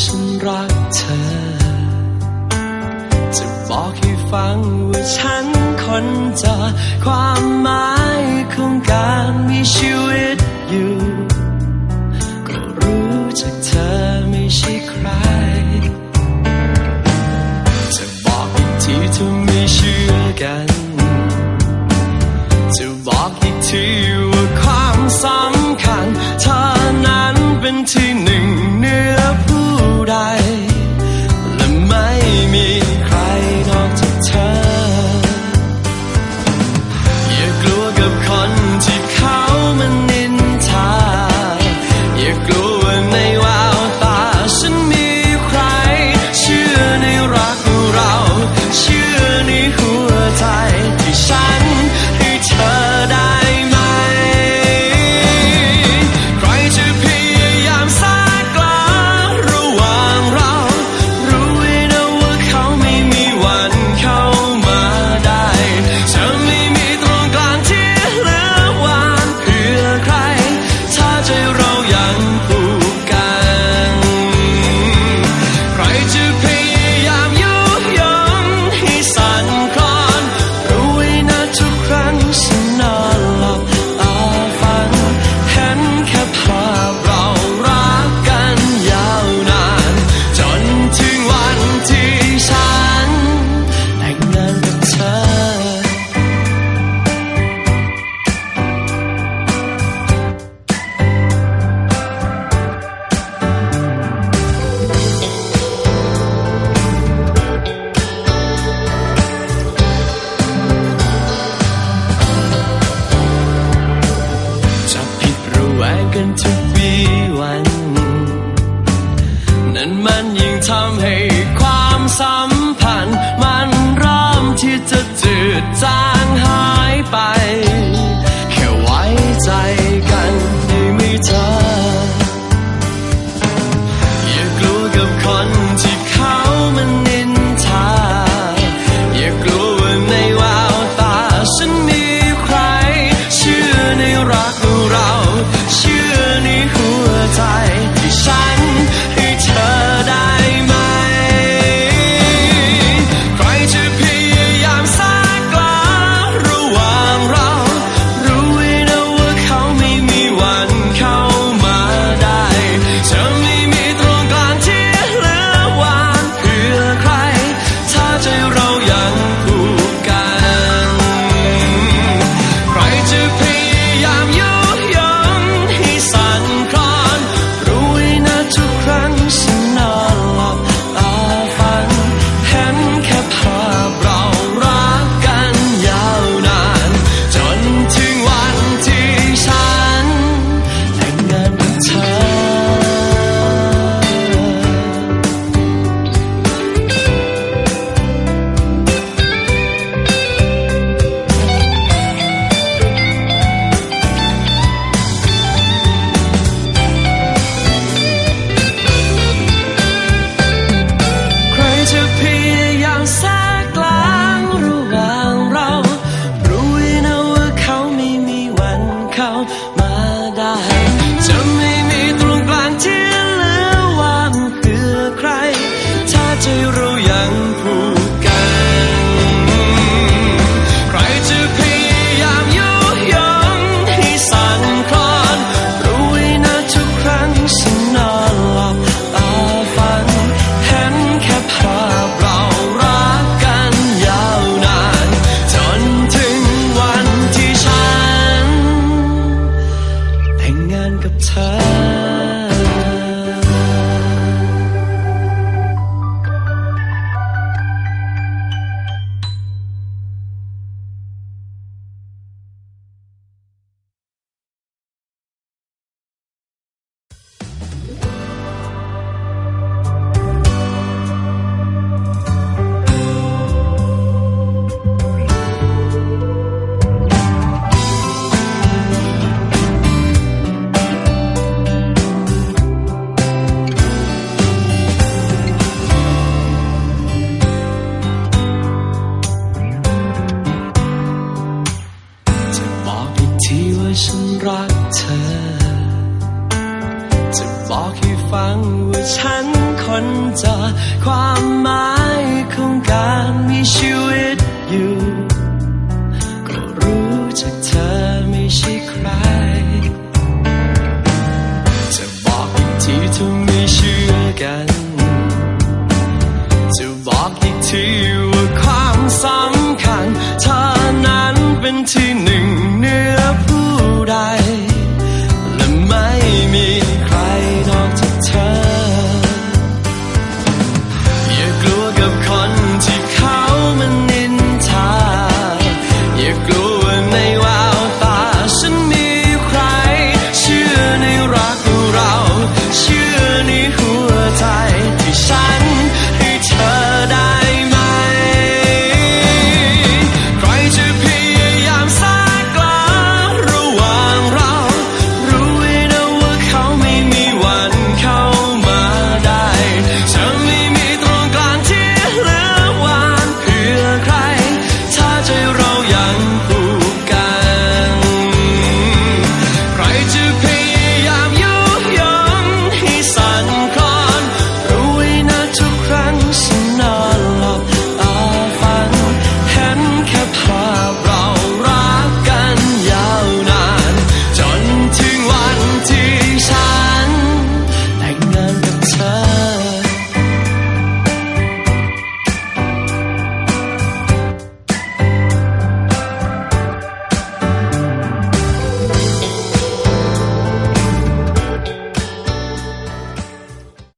ฉันรักเธอ จะบอกให้ฟังว่าฉันคนจะความหมายของการมีชีวิตอยู่ ก็รู้จากเธอไม่ใช่ใคร จะบอกอีกทีเธอไม่เชื่อกัน จะบอก Anh บอกให้ฟังว่าฉันคนจะความหมายของการมีชีวิตอยู่ ก็รู้จากเธอ